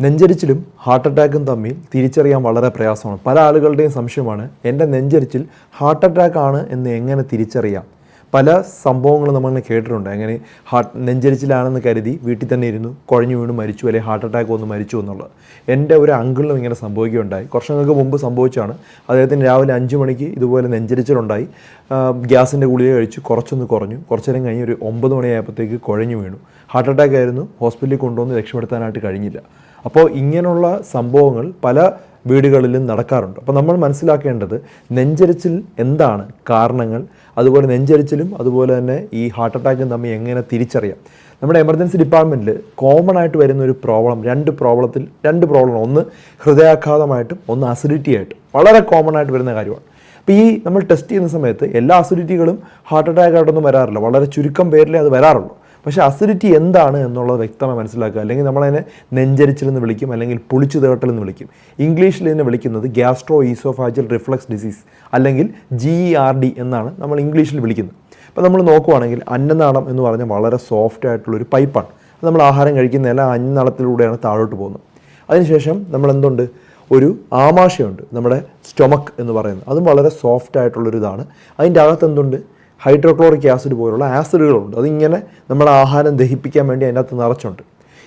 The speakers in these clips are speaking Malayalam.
നെഞ്ചരിച്ചിലും ഹാർട്ട് അറ്റാക്കും തമ്മിൽ തിരിച്ചറിയാൻ വളരെ പ്രയാസമാണ്. പല ആളുകളുടെയും സംശയമാണ് എന്റെ നെഞ്ചരിച്ചിൽ ഹാർട്ട് അറ്റാക്ക് ആണ് എന്ന് എങ്ങനെ തിരിച്ചറിയാം? പല സംഭവങ്ങളും നമ്മൾ കേട്ടിട്ടുണ്ട്. എങ്ങനെ ഹാർട്ട് നെഞ്ചരിച്ചിലാണെന്ന് കരുതി വീട്ടിൽ തന്നെ ഇരുന്നു കുഴഞ്ഞു വീണ് മരിച്ചു അല്ലെങ്കിൽ ഹാർട്ട് അറ്റാക്ക് വന്ന് മരിച്ചു എന്നുള്ളത്. എന്റെ ഒരു അങ്കിളിനും ഇങ്ങനെ സംഭവിക്കുകയുണ്ടായി. കുറച്ചുങ്ങൾക്ക് മുമ്പ് സംഭവിച്ചാണ്. അദ്ദേഹത്തിന് രാവിലെ അഞ്ച് മണിക്ക് ഇതുപോലെ നെഞ്ചരിച്ചിലുണ്ടായി. ഗ്യാസിന്റെ ഗുളിക കഴിച്ചു കുറച്ചൊന്ന് കുറഞ്ഞു. കുറച്ചു നേരം കഴിഞ്ഞ് ഒരു ഒമ്പത് മണിയായപ്പോഴത്തേക്ക് കുഴഞ്ഞു വീണു. ഹാർട്ട് അറ്റാക്ക് ആയിരുന്നു. ഹോസ്പിറ്റലിൽ കൊണ്ടുവന്ന് രക്ഷപ്പെടുത്താനായിട്ട് കഴിഞ്ഞില്ല. അപ്പോൾ ഇങ്ങനെയുള്ള സംഭവങ്ങൾ പല വീടുകളിലും നടക്കാറുണ്ട്. അപ്പോൾ നമ്മൾ മനസ്സിലാക്കേണ്ടത് നെഞ്ചരിച്ചിൽ എന്താണ് കാരണങ്ങൾ? അതുപോലെ നെഞ്ചരിച്ചിലും അതുപോലെ തന്നെ ഈ ഹാർട്ട് അറ്റാക്കും തമ്മിൽ എങ്ങനെ തിരിച്ചറിയാം? നമ്മുടെ എമർജൻസി ഡിപ്പാർട്ട്മെന്റിൽ കോമൺ ആയിട്ട് വരുന്ന ഒരു പ്രോബ്ലം രണ്ട് പ്രോബ്ലത്തിൽ രണ്ട് പ്രോബ്ലം ഒന്ന് ഹൃദയാഘാതമായിട്ടും ഒന്ന് അസിഡിറ്റി ആയിട്ടും. വളരെ കോമൺ ആയിട്ട് വരുന്ന കാര്യമാണ്. അപ്പോൾ ഈ നമ്മൾ ടെസ്റ്റ് ചെയ്യുന്ന സമയത്ത് എല്ലാ അസിഡിറ്റികളും ഹാർട്ട് അറ്റാക്ക് ആയിട്ടൊന്നും വരാറില്ല. വളരെ ചുരുക്കം പേരിലേ അത് വരാറുള്ളൂ. പക്ഷേ അസിഡിറ്റി എന്താണ് എന്നുള്ളത് വ്യക്തമായി മനസ്സിലാക്കുക. അല്ലെങ്കിൽ നമ്മളതിനെ നെഞ്ചരിച്ചിലെന്ന് വിളിക്കും അല്ലെങ്കിൽ പുളിച്ചു തേട്ടൽ എന്ന് വിളിക്കും. ഇംഗ്ലീഷിൽ ഇതിനെ വിളിക്കുന്നത് ഗ്യാസ്ട്രോ ഈസോഫാജൽ റിഫ്ലക്സ് ഡിസീസ് അല്ലെങ്കിൽ ജി ഇ ആർ ഡി എന്നാണ് നമ്മൾ ഇംഗ്ലീഷിൽ വിളിക്കുന്നത്. അപ്പോൾ നമ്മൾ നോക്കുവാണെങ്കിൽ അന്നനാളം എന്ന് പറഞ്ഞാൽ വളരെ സോഫ്റ്റ് ആയിട്ടുള്ളൊരു പൈപ്പാണ് നമ്മൾ ആഹാരം കഴിക്കുന്ന എല്ലാ അന്നനാളത്തിലൂടെയാണ് താഴോട്ട് പോകുന്നത്. അതിനുശേഷം നമ്മൾ എന്തുണ്ട്? ഒരു ആമാശയുണ്ട് നമ്മുടെ സ്റ്റൊമക്ക് എന്ന് പറയുന്നത്. അതും വളരെ സോഫ്റ്റ് ആയിട്ടുള്ളൊരിതാണ്. അതിന്റെ അകത്ത് എന്തുണ്ട്? ഹൈഡ്രോക്ലോറിക് ആസിഡ് പോലുള്ള ആസിഡുകളുണ്ട്. അതിങ്ങനെ നമ്മുടെ ആഹാരം ദഹിപ്പിക്കാൻ വേണ്ടി അതിനകത്ത് നിറച്ചുണ്ട്.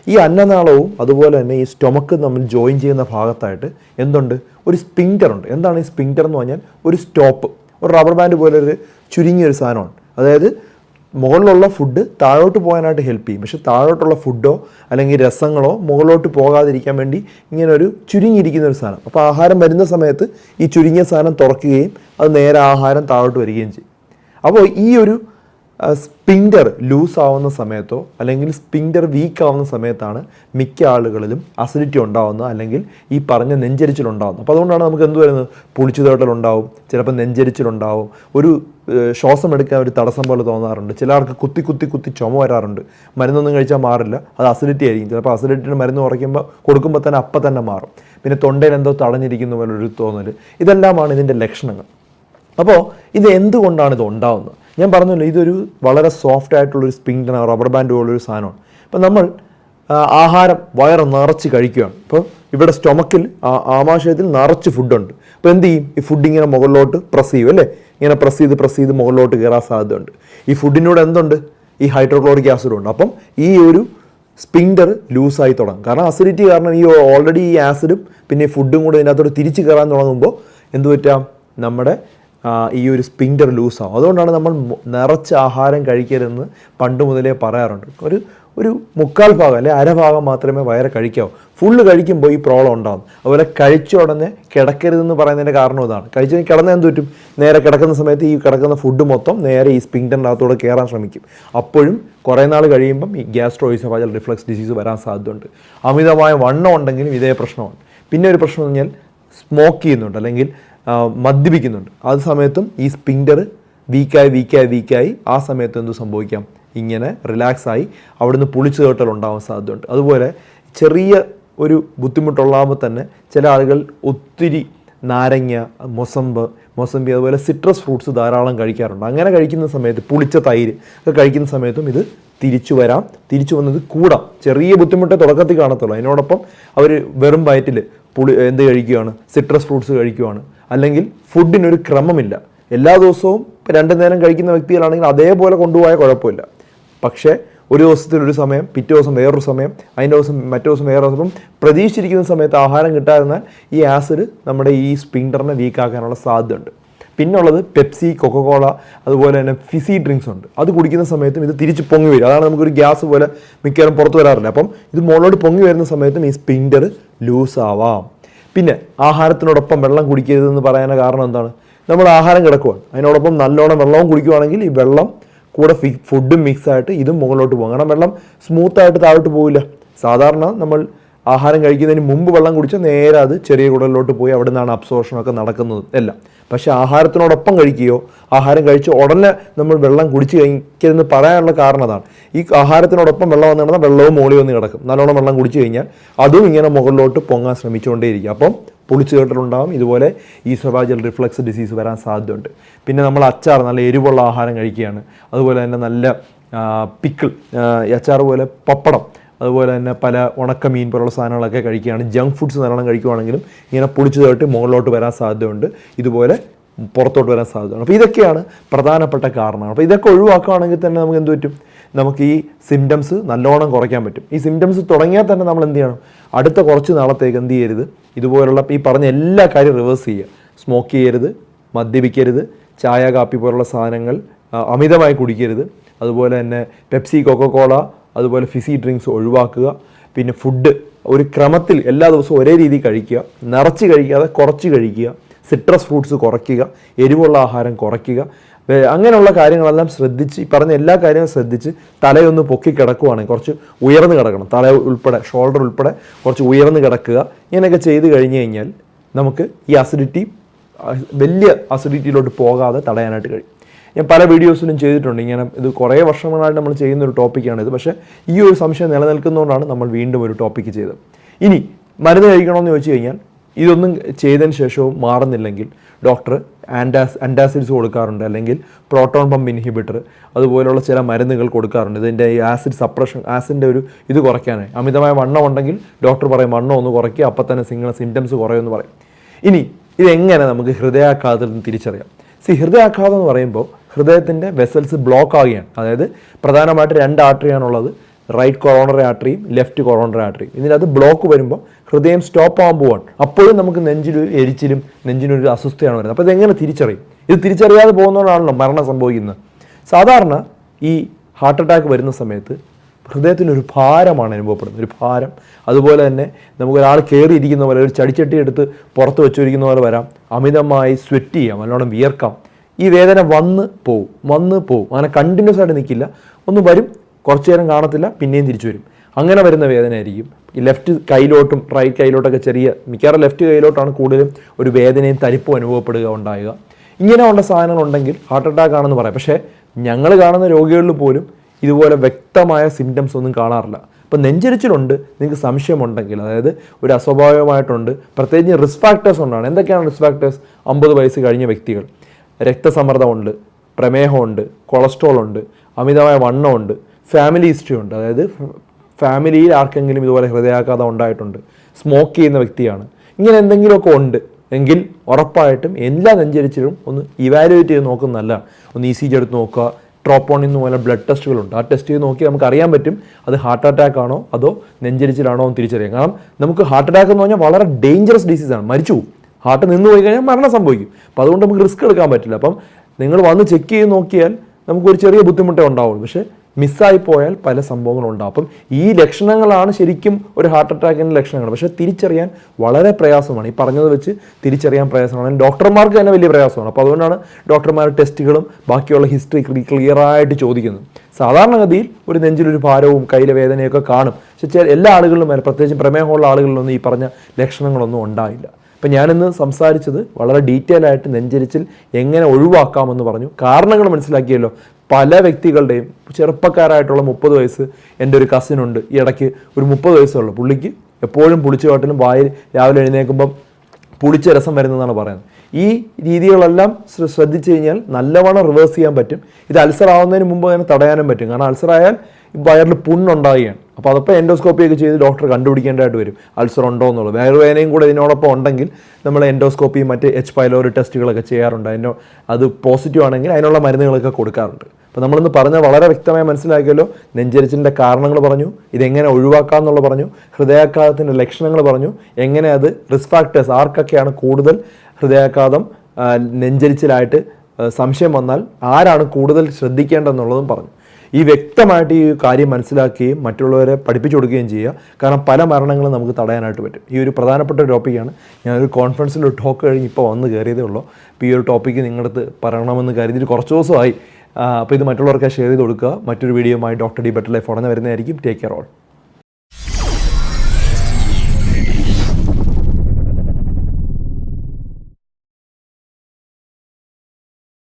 ഈ അന്നനാളവും അതുപോലെ തന്നെ ഈ സ്റ്റൊമക്ക് നമ്മൾ ജോയിൻ ചെയ്യുന്ന ഭാഗത്തായിട്ട് എന്തുണ്ട്? ഒരു സ്പിങ്ക്ടർ ഉണ്ട്. എന്താണ് ഈ സ്പിങ്ക്ടർ എന്ന് പറഞ്ഞാൽ? ഒരു സ്റ്റോപ്പ്. ഒരു റബ്ബർ ബാൻഡ് പോലെ ഒരു ചുരുങ്ങിയ ഒരു സാധനമാണ്. അതായത് മുകളിലുള്ള ഫുഡ് താഴോട്ട് പോകാനായിട്ട് ഹെൽപ്പ് ചെയ്യും. പക്ഷെ താഴോട്ടുള്ള ഫുഡോ അല്ലെങ്കിൽ രസങ്ങളോ മുകളിലോട്ട് പോകാതിരിക്കാൻ വേണ്ടി ഇങ്ങനെ ഒരു ചുരുങ്ങിയിരിക്കുന്ന ഒരു സാധനം. അപ്പോൾ ആഹാരം വരുന്ന സമയത്ത് ഈ ചുരുങ്ങിയ സാധനം തുറക്കുകയും അത് നേരെ ആഹാരം താഴോട്ട് വരികയും ചെയ്യും. അപ്പോൾ ഈ ഒരു സ്പിൻഡർ ലൂസ് ആവുന്ന സമയത്തോ അല്ലെങ്കിൽ സ്പിൻഡർ വീക്ക് ആവുന്ന സമയത്താണ് മിക്ക ആളുകളിലും അസിഡിറ്റി ഉണ്ടാവുന്നത് അല്ലെങ്കിൽ ഈ പറഞ്ഞ നെഞ്ചരിച്ചിലുണ്ടാവുന്നത് അപ്പോൾ അതുകൊണ്ടാണ് നമുക്ക് എന്ത് വരുന്നത്? പുളിച്ചു തേട്ടലുണ്ടാവും ചിലപ്പോൾ നെഞ്ചരിച്ചിലുണ്ടാവും ഒരു ശ്വാസം എടുക്കാൻ ഒരു തടസ്സം പോലെ തോന്നാറുണ്ട്. ചില ആൾക്ക് കുത്തി കുത്തി കുത്തി ചുമ വരാറുണ്ട്. മരുന്നൊന്നും കഴിച്ചാൽ മാറില്ല. അത് അസിഡിറ്റി ആയിരിക്കും. ചിലപ്പോൾ അസിഡിറ്റിന് മരുന്ന് കുറയ്ക്കുമ്പോൾ കൊടുക്കുമ്പോൾ തന്നെ അപ്പം തന്നെ മാറും. പിന്നെ തൊണ്ടയിൽ എന്തോ തടഞ്ഞിരിക്കുന്ന പോലെ ഒരു തോന്നൽ ഇതെല്ലാമാണ് ഇതിന്റെ ലക്ഷണങ്ങൾ. അപ്പോൾ ഇത് എന്തുകൊണ്ടാണ് ഇത് ഉണ്ടാവുന്നത്? ഞാൻ പറഞ്ഞല്ലോ ഇതൊരു വളരെ സോഫ്റ്റ് ആയിട്ടുള്ളൊരു സ്പിങ്ഡൻ റബ്ബർ ബാൻഡ് പോലുള്ളൊരു സാധനമാണ്. അപ്പം നമ്മൾ ആഹാരം വയറ് നിറച്ച് കഴിക്കുകയാണ്. ഇപ്പം ഇവിടെ സ്റ്റൊമക്കിൽ ആമാശയത്തിൽ നിറച്ച് ഫുഡുണ്ട് അപ്പോൾ എന്ത് ചെയ്യും? ഈ ഫുഡ് ഇങ്ങനെ മുകളിലോട്ട് പ്രസ് ചെയ്യും അല്ലേ? ഇങ്ങനെ പ്രസ് ചെയ്ത് പ്രസ് ചെയ്ത് മുകളിലോട്ട് കയറാൻ സാധ്യതയുണ്ട്. ഈ ഫുഡിനോട് എന്തുണ്ട്? ഈ ഹൈഡ്രോക്ലോറിക് ആസിഡ് ഉണ്ട്. അപ്പം ഈ ഒരു സ്പിങ്ഡർ ലൂസായി തുടങ്ങും. കാരണം അസിഡിറ്റി കാരണം ഈ ഓൾറെഡി ഈ ആസിഡും പിന്നെ ഫുഡും കൂടെ ഇതിനകത്തോട്ട് തിരിച്ച് കയറാൻ തുടങ്ങുമ്പോൾ എന്ത് പറ്റാം നമ്മുടെ ഈ ഒരു സ്പിൻഡർ ലൂസാവും അതുകൊണ്ടാണ് നമ്മൾ നിറച്ച് ആഹാരം കഴിക്കരുതെന്ന് പണ്ട് മുതലേ പറയാറുണ്ട്. ഒരു ഒരു മുക്കാൽ ഭാഗം അല്ലെ അരഭാഗം മാത്രമേ വയറ് കഴിക്കാവൂ. ഫുള്ള് കഴിക്കുമ്പോൾ ഈ പ്രോബ്ലം ഉണ്ടാകും അതുപോലെ കഴിച്ച ഉടനെ കിടക്കരുതെന്ന് പറയുന്നതിന്റെ കാരണം ഇതാണ്. കഴിച്ച് കിടന്നാൽ എന്ത് പറ്റും? നേരെ കിടക്കുന്ന സമയത്ത് ഈ കിടക്കുന്ന ഫുഡ് മൊത്തം നേരെ ഈ സ്പിങ്ഡറിന്റെ അകത്തൂടെ കയറാൻ ശ്രമിക്കും. അപ്പോഴും കുറേ നാൾ കഴിയുമ്പം ഈ ഗ്യാസ്ട്രോയിസോഫാജൽ റിഫ്ലക്സ് ഡിസീസ് വരാൻ സാധ്യതയുണ്ട്. അമിതമായ വണ്ണം ഉണ്ടെങ്കിലും ഇതേ പ്രശ്നമാണ്. പിന്നെ ഒരു പ്രശ്നം എന്ന് പറഞ്ഞാൽ സ്മോക്ക് ചെയ്യുന്നുണ്ട്. അല്ലെങ്കിൽ മദ്യപിക്കുന്നുണ്ട്. ആ സമയത്തും ഈ സ്പിൻഡർ വീക്കായി വീക്കായി വീക്കായി ആ സമയത്ത് എന്ത് സംഭവിക്കാം? ഇങ്ങനെ റിലാക്സ് ആയി അവിടുന്ന് പുളിച്ചു തേട്ടൽ ഉണ്ടാവാൻ സാധ്യതയുണ്ട്. അതുപോലെ ചെറിയ ഒരു ബുദ്ധിമുട്ടുള്ളാകുമ്പോൾ തന്നെ ചില ആളുകൾ ഒത്തിരി നാരങ്ങ മൊസമ്പ് മൊസമ്പി അതുപോലെ സിട്രസ് ഫ്രൂട്ട്സ് ധാരാളം കഴിക്കാറുണ്ട്. അങ്ങനെ കഴിക്കുന്ന സമയത്ത് പുളിച്ച തൈര് ഒക്കെ കഴിക്കുന്ന സമയത്തും ഇത് തിരിച്ചു വരാം. തിരിച്ചു വന്നത് കൂടാം. ചെറിയ ബുദ്ധിമുട്ടേ തുടക്കത്തിൽ കാണത്തുള്ളൂ. അതിനോടൊപ്പം അവർ വെറും വയറ്റിൽ പുളി എന്ത് കഴിക്കുകയാണ് സിട്രസ് ഫ്രൂട്ട്സ് കഴിക്കുകയാണ് അല്ലെങ്കിൽ ഫുഡിനൊരു ക്രമമില്ല. എല്ലാ ദിവസവും രണ്ട് നേരം കഴിക്കുന്ന വ്യക്തികളാണെങ്കിൽ അതേപോലെ കൊണ്ടുപോയാൽ കുഴപ്പമില്ല. പക്ഷേ ഒരു ദിവസത്തിൽ ഒരു സമയം പിറ്റേ ദിവസം വേറൊരു സമയം അതിന്റെ ദിവസം മറ്റു ദിവസം വേറെ ദിവസം പ്രതീക്ഷിച്ചിരിക്കുന്ന സമയത്ത് ആഹാരം കിട്ടാതിരുന്നാൽ ഈ ആസിഡ് നമ്മുടെ ഈ സ്പിൻഡറിനെ വീക്കാക്കാനുള്ള സാധ്യതയുണ്ട്. പിന്നുള്ളത് പെപ്സി കൊക്കക്കോള അതുപോലെ തന്നെ ഫിസി ഡ്രിങ്ക്സ് ഉണ്ട്. അത് കുടിക്കുന്ന സമയത്തും ഇത് തിരിച്ച് പൊങ്ങി വരും. അതാണ് നമുക്കൊരു ഗ്യാസ് പോലെ മിക്കവാറും പുറത്ത് വരാറില്ല. അപ്പം ഇത് മുകളിലോട്ട് പൊങ്ങി വരുന്ന സമയത്തും ഈ സ്പിൻഡർ ലൂസ് ആവാം. പിന്നെ ആഹാരത്തിനോടൊപ്പം വെള്ളം കുടിക്കരുതെന്ന് പറയാൻ കാരണം എന്താണ്? നമ്മൾ ആഹാരം കിടക്കുവാണ്. അതിനോടൊപ്പം നല്ലോണം വെള്ളവും കുടിക്കുവാണെങ്കിൽ ഈ വെള്ളം കൂടെ ഫുഡും മിക്സ് ആയിട്ട് ഇതും മുകളിലോട്ട് പോകും. കാരണം വെള്ളം സ്മൂത്തായിട്ട് താഴോട്ട് പോവില്ല. സാധാരണ നമ്മൾ ആഹാരം കഴിക്കുന്നതിന് മുമ്പ് വെള്ളം കുടിച്ചാൽ നേരെ അത് ചെറിയ കുടലിലോട്ട് പോയി അവിടെ നിന്നാണ് അബ്സോർഷനൊക്കെ നടക്കുന്നത് എല്ലാം. പക്ഷേ ആഹാരത്തിനോടൊപ്പം കഴിക്കുകയോ ആഹാരം കഴിച്ച് ഉടനെ നമ്മൾ വെള്ളം കുടിച്ച് കഴിക്കരുതെന്ന് പറയാനുള്ള കാരണം അതാണ്. ഈ ആഹാരത്തിനോടൊപ്പം വെള്ളം വന്നു കിടന്നാൽ വെള്ളവും മോളി വന്ന് കിടക്കും. നല്ലോണം വെള്ളം കുടിച്ച് കഴിഞ്ഞാൽ അതും ഇങ്ങനെ മുകളിലോട്ട് പൊങ്ങാൻ ശ്രമിച്ചുകൊണ്ടേയിരിക്കും. അപ്പം പൊളിച്ചു കേട്ടിട്ടുണ്ടാകും ഇതുപോലെ ഈ സ്വഭാജൽ റിഫ്ലക്സ് ഡിസീസ് വരാൻ സാധ്യതയുണ്ട്. പിന്നെ നമ്മൾ അച്ചാർ നല്ല എരിവുള്ള ആഹാരം കഴിക്കുകയാണ്. അതുപോലെ തന്നെ നല്ല പിക്കിൾ അച്ചാർ പോലെ പപ്പടം അതുപോലെ തന്നെ പല ഉണക്കമീൻ പോലുള്ള സാധനങ്ങളൊക്കെ കഴിക്കുകയാണ്. ജങ്ക് ഫുഡ്സ് നല്ലോണം കഴിക്കുകയാണെങ്കിലും ഇങ്ങനെ പൊളിച്ചു തേട്ട് മുകളിലോട്ട് വരാൻ സാധ്യതയുണ്ട്. ഇതുപോലെ പുറത്തോട്ട് വരാൻ സാധ്യതയുണ്ട്. അപ്പോൾ ഇതൊക്കെയാണ് പ്രധാനപ്പെട്ട കാരണങ്ങൾ. അപ്പോൾ ഇതൊക്കെ ഒഴിവാക്കുകയാണെങ്കിൽ തന്നെ നമുക്ക് എന്ത് പറ്റും? നമുക്ക് ഈ സിംറ്റംസ് നല്ലോണം കുറയ്ക്കാൻ പറ്റും. ഈ സിംറ്റംസ് തുടങ്ങിയാൽ തന്നെ നമ്മൾ എന്ത് ചെയ്യണം? അടുത്ത കുറച്ച് നാളത്തേക്ക് എന്ത് ചെയ്യരുത്? ഇതുപോലുള്ള ഈ പറഞ്ഞ എല്ലാ കാര്യവും റിവേഴ്സ് ചെയ്യുക. സ്മോക്ക് ചെയ്യരുത് മദ്യപിക്കരുത് ചായ കാപ്പി പോലുള്ള സാധനങ്ങൾ അമിതമായി കുടിക്കരുത്. അതുപോലെ തന്നെ പെപ്സി കൊക്കക്കോള അതുപോലെ ഫിസി ഡ്രിങ്ക്സ് ഒഴിവാക്കുക. പിന്നെ ഫുഡ് ഒരു ക്രമത്തിൽ എല്ലാ ദിവസവും ഒരേ രീതിയിൽ കഴിക്കുക. നിറച്ച് കഴിക്കാതെ കുറച്ച് കഴിക്കുക. സിട്രസ് ഫ്രൂട്ട്സ് കുറയ്ക്കുക. എരിവുള്ള ആഹാരം കുറയ്ക്കുക. അങ്ങനെയുള്ള കാര്യങ്ങളെല്ലാം ശ്രദ്ധിച്ച് ഈ പറഞ്ഞ എല്ലാ കാര്യങ്ങളും ശ്രദ്ധിച്ച് തലയൊന്ന് പൊക്കി കിടക്കുവാണെങ്കിൽ കുറച്ച് ഉയർന്ന് കിടക്കണം. തല ഉൾപ്പെടെ ഷോൾഡർ ഉൾപ്പെടെ കുറച്ച് ഉയർന്ന് കിടക്കുക. ഇങ്ങനെയൊക്കെ ചെയ്തു കഴിഞ്ഞു കഴിഞ്ഞാൽ നമുക്ക് ഈ അസിഡിറ്റി വലിയ അസിഡിറ്റിയിലോട്ട് പോകാതെ തടയാനായിട്ട് കഴിയും. ഞാൻ പല വീഡിയോസിലും ചെയ്തിട്ടുണ്ട്. ഇങ്ങനെ ഇത് കുറേ വർഷങ്ങളായിട്ട് നമ്മൾ ചെയ്യുന്ന ഒരു ടോപ്പിക്കാണ് ഇത്. പക്ഷേ ഈ ഒരു സംശയം നിലനിൽക്കുന്നതുകൊണ്ടാണ് നമ്മൾ വീണ്ടും ഒരു ടോപ്പിക്ക് ചെയ്തത്. ഇനി മരുന്ന് കഴിക്കണമെന്ന് ചോദിച്ചു കഴിഞ്ഞാൽ ഇതൊന്നും ചെയ്തതിന് ശേഷവും മാറുന്നില്ലെങ്കിൽ ഡോക്ടർ ആന്റാസ് ആന്റാസിഡ്സ് കൊടുക്കാറുണ്ട്. അല്ലെങ്കിൽ പ്രോട്ടോൺ പമ്പ് ഇൻഹിബിറ്റർ അതുപോലുള്ള ചില മരുന്നുകൾ കൊടുക്കാറുണ്ട്. ഇതിന്റെ ഈ ആസിഡ് സപ്രഷൻ ആസിഡിന്റെ ഒരു ഇത് കുറയ്ക്കാനായി. അമിതമായ വണ്ണം ഉണ്ടെങ്കിൽ ഡോക്ടർ പറയും വണ്ണം ഒന്ന് കുറയ്ക്കുക അപ്പം തന്നെ സിംഗിൾ സിംറ്റംസ് കുറയുമെന്ന് പറയും. ഇനി ഇതെങ്ങനെ നമുക്ക് ഹൃദയാഘാതത്തിൽ നിന്ന് തിരിച്ചറിയാം? സി ഹൃദയാഘാതം എന്ന് പറയുമ്പോൾ ഹൃദയത്തിന്റെ വെസൽസ് ബ്ലോക്ക് ആവുകയാണ്. അതായത് പ്രധാനമായിട്ട് രണ്ട് ആർട്ടറിയാണുള്ളത് റൈറ്റ് കൊറോണറി ആർട്ടറിയും ലെഫ്റ്റ് കൊറോണറി ആർട്ടറിയും ഇതിനകത്ത് ബ്ലോക്ക് വരുമ്പോൾ ഹൃദയം സ്റ്റോപ്പ് ആകാൻ പോവാണ്. അപ്പോഴും നമുക്ക് നെഞ്ചിലൊരു എരിച്ചിലും നെഞ്ചിനൊരു അസ്വസ്ഥയാണ് വരുന്നത്. അപ്പോൾ ഇതെങ്ങനെ തിരിച്ചറിയും? ഇത് തിരിച്ചറിയാതെ പോകുന്നതുകൊണ്ടാണല്ലോ മരണം സംഭവിക്കുന്നത്. സാധാരണ ഈ ഹാർട്ട് അറ്റാക്ക് വരുന്ന സമയത്ത് ഹൃദയത്തിനൊരു ഭാരമാണ് അനുഭവപ്പെടുന്നത്. ഒരു ഭാരം. അതുപോലെ തന്നെ നമുക്ക് ഒരാൾ കയറിയിരിക്കുന്ന പോലെ ഒരു ചടിച്ചട്ടി എടുത്ത് പുറത്ത് വെച്ചിരിക്കുന്ന പോലെ വരാം. അമിതമായി സ്വെറ്റ് ചെയ്യാം. നല്ലോണം വിയർക്കാം. ഈ വേദന വന്ന് പോവും വന്ന് പോവും. അങ്ങനെ കണ്ടിന്യൂസ് ആയിട്ട് നിൽക്കില്ല ഒന്ന് വരും കുറച്ച് നേരം കാണത്തില്ല പിന്നെയും തിരിച്ചു വരും. അങ്ങനെ വരുന്ന വേദന ആയിരിക്കും. ലെഫ്റ്റ് കൈയിലോട്ടും റൈറ്റ് കൈയിലോട്ടൊക്കെ ചെറിയ മിക്കവാറും ലെഫ്റ്റ് കൈയിലോട്ടാണ് കൂടുതലും ഒരു വേദനയും തരിപ്പും അനുഭവപ്പെടുക ഉണ്ടാകുക ഇങ്ങനെയുള്ള സാധനങ്ങളുണ്ടെങ്കിൽ ഹാർട്ട് അറ്റാക്ക് ആണെന്ന് പറയാം. പക്ഷേ ഞങ്ങൾ കാണുന്ന രോഗികളിൽ പോലും ഇതുപോലെ വ്യക്തമായ സിംറ്റംസ് ഒന്നും കാണാറില്ല. അപ്പോൾ നെഞ്ചരിച്ചിലുണ്ട് നിങ്ങൾക്ക് സംശയമുണ്ടെങ്കിൽ. അതായത് ഒരു അസ്വാഭാവികമായിട്ടുണ്ട്. പ്രത്യേകിച്ച് റിസ്ക് ഫാക്ടേഴ്സ് ഉണ്ടാണ് എന്തൊക്കെയാണ് റിസ്ക് ഫാക്ടേഴ്സ് അമ്പത് വയസ്സ് കഴിഞ്ഞ വ്യക്തികൾ. രക്തസമ്മർദ്ദമുണ്ട് പ്രമേഹമുണ്ട് കൊളസ്ട്രോൾ ഉണ്ട് അമിതമായ വണ്ണമുണ്ട് ഫാമിലി ഹിസ്റ്ററി ഉണ്ട്. അതായത് ഫാമിലിയിൽ ആർക്കെങ്കിലും ഇതുപോലെ ഹൃദയാഘാതം ഉണ്ടായിട്ടുണ്ട് സ്മോക്ക് ചെയ്യുന്ന വ്യക്തിയാണ്. ഇങ്ങനെ എന്തെങ്കിലുമൊക്കെ ഉണ്ട് എങ്കിൽ ഉറപ്പായിട്ടും എല്ലാ നെഞ്ചരിച്ചിലും ഒന്ന് ഇവാലുവേറ്റ് ചെയ്ത് നോക്കുന്നതല്ല ഒന്ന് ഇ സി ജി എടുത്ത് നോക്കുക ട്രോപ്പോണിൽ നിന്ന് പോലെ ബ്ലഡ് ടെസ്റ്റുകളുണ്ട് ആ ടെസ്റ്റ് ചെയ്ത് നോക്കി നമുക്ക് അറിയാൻ പറ്റും അത് ഹാർട്ട് അറ്റാക്ക് ആണോ അതോ നെഞ്ചരിച്ചിലാണോ എന്ന് തിരിച്ചറിയാം. കാരണം നമുക്ക് ഹാർട്ട് അറ്റാക്ക് എന്ന് പറഞ്ഞാൽ വളരെ ഡേഞ്ചറസ് ഡിസീസാണ് മരിച്ചു പോകും. ഹാർട്ട് നിന്ന് പോയി കഴിഞ്ഞാൽ മരണം സംഭവിക്കും. അപ്പോൾ അതുകൊണ്ട് നമുക്ക് റിസ്ക് എടുക്കാൻ പറ്റില്ല. അപ്പം നിങ്ങൾ വന്ന് ചെക്ക് ചെയ്ത് നോക്കിയാൽ നമുക്കൊരു ചെറിയ ബുദ്ധിമുട്ടേ ഉണ്ടാവുള്ളൂ. പക്ഷേ മിസ്സായി പോയാൽ പല സംഭവങ്ങളും ഉണ്ടാകും അപ്പം ഈ ലക്ഷണങ്ങളാണ് ശരിക്കും ഒരു ഹാർട്ട് അറ്റാക്കിന്റെ ലക്ഷണങ്ങൾ. പക്ഷേ തിരിച്ചറിയാൻ വളരെ പ്രയാസമാണ്. ഈ പറഞ്ഞത് വെച്ച് തിരിച്ചറിയാൻ പ്രയാസമാണ്. ഡോക്ടർമാർക്ക് തന്നെ വലിയ പ്രയാസമാണ്. അപ്പോൾ അതുകൊണ്ടാണ് ഡോക്ടർമാർ ടെസ്റ്റുകളും ബാക്കിയുള്ള ഹിസ്റ്ററി ക്ലിയർ ആയിട്ട് ചോദിക്കുന്നത്. സാധാരണഗതിയിൽ ഒരു നെഞ്ചിലൊരു ഭാരവും കയ്യിലെ വേദനയൊക്കെ കാണും. പക്ഷേ എല്ലാ ആളുകളിലും പ്രത്യേകിച്ച് പ്രമേഹമുള്ള ആളുകളിലൊന്നും ഈ പറഞ്ഞ ലക്ഷണങ്ങളൊന്നും ഉണ്ടായില്ല. അപ്പം ഞാനിന്ന് സംസാരിച്ചത് വളരെ ഡീറ്റെയിൽ ആയിട്ട് നെഞ്ചരിച്ചിൽ എങ്ങനെ ഒഴിവാക്കാമെന്ന് പറഞ്ഞു. കാരണങ്ങൾ മനസ്സിലാക്കിയല്ലോ. പല വ്യക്തികളുടെയും ചെറുപ്പക്കാരായിട്ടുള്ള മുപ്പത് വയസ്സ് എന്റെ ഒരു കസിനുണ്ട് ഈ ഇടയ്ക്ക് ഒരു മുപ്പത് വയസ്സുള്ള പുള്ളിക്ക് എപ്പോഴും പുളിച്ചുകാട്ടിലും വായിൽ രാവിലെ എഴുന്നേൽക്കുമ്പം പുളിച്ച രസം വരുന്നതെന്നാണ് പറയുന്നത്. ഈ രീതികളെല്ലാം ശ്ര- ശ്രദ്ധിച്ചു കഴിഞ്ഞാൽ നല്ലവണ്ണം റിവേഴ്സ് ചെയ്യാൻ പറ്റും. ഇത് അൾസർ ആവുന്നതിന് മുമ്പ് തന്നെ തടയാനും പറ്റും. കാരണം അൾസർ ആയാൽ വയറിൽ പുണ്ണുണ്ടാവുകയാണ്. അപ്പോൾ അതപ്പോൾ എൻഡോസ്കോപ്പി ഒക്കെ ചെയ്ത് ഡോക്ടർ കണ്ടുപിടിക്കേണ്ടതായിട്ട് വരും. അൾസർ ഉണ്ടോ എന്നുള്ളത്. വയറുവേദനയും കൂടെ ഇതിനോടൊപ്പം ഉണ്ടെങ്കിൽ നമ്മൾ എൻഡോസ്കോപ്പി മറ്റ് എച്ച് പൈലോറി ടെസ്റ്റുകളൊക്കെ ചെയ്യാറുണ്ട്. അതിനോ അത് പോസിറ്റീവ് ആണെങ്കിൽ അതിനുള്ള മരുന്നുകളൊക്കെ കൊടുക്കാറുണ്ട്. അപ്പോൾ നമ്മളിന്ന് പറഞ്ഞ വളരെ വ്യക്തമായി മനസ്സിലാക്കിയല്ലോ. നെഞ്ചരിച്ചിന്റെ കാരണങ്ങൾ പറഞ്ഞു ഇതെങ്ങനെ ഒഴിവാക്കാമെന്നുള്ള പറഞ്ഞു ഹൃദയാഘാതത്തിന്റെ ലക്ഷണങ്ങൾ പറഞ്ഞു എങ്ങനെ അത് റിസ്ക് ഫാക്ടേഴ്സ് ആർക്കൊക്കെയാണ് കൂടുതൽ ഹൃദയാഘാതം നെഞ്ചരിച്ചിലായിട്ട് സംശയം വന്നാൽ ആരാണ് കൂടുതൽ ശ്രദ്ധിക്കേണ്ടതെന്നുള്ളതും പറഞ്ഞു. ഈ വ്യക്തമായിട്ട് ഈ കാര്യം മനസ്സിലാക്കുകയും മറ്റുള്ളവരെ പഠിപ്പിച്ചു കൊടുക്കുകയും ചെയ്യുക. കാരണം പല മരണങ്ങളും നമുക്ക് തടയാനായിട്ട് പറ്റും. ഈ ഒരു പ്രധാനപ്പെട്ട ടോപ്പിക്കാണ്. ഞാനൊരു കോൺഫറൻസിൽ ഒരു ടോക്ക് കഴിഞ്ഞ് ഇപ്പോൾ വന്ന് കയറിയതേ ഉള്ളൂ. അപ്പോൾ ഈ ഒരു ടോപ്പിക്ക് നിങ്ങളുടെ അടുത്ത് പറയണമെന്ന് കരുതിയിട്ട് കുറച്ച് ദിവസമായി. അപ്പോൾ ഇത് മറ്റുള്ളവർക്ക് ഷെയർ ചെയ്ത് കൊടുക്കുക. മറ്റൊരു വീഡിയോയുമായി ഡോക്ടർ ഡി ബെറ്റർ ലൈഫ് ഉടനെ വരുന്നതായിരിക്കും. Take care all.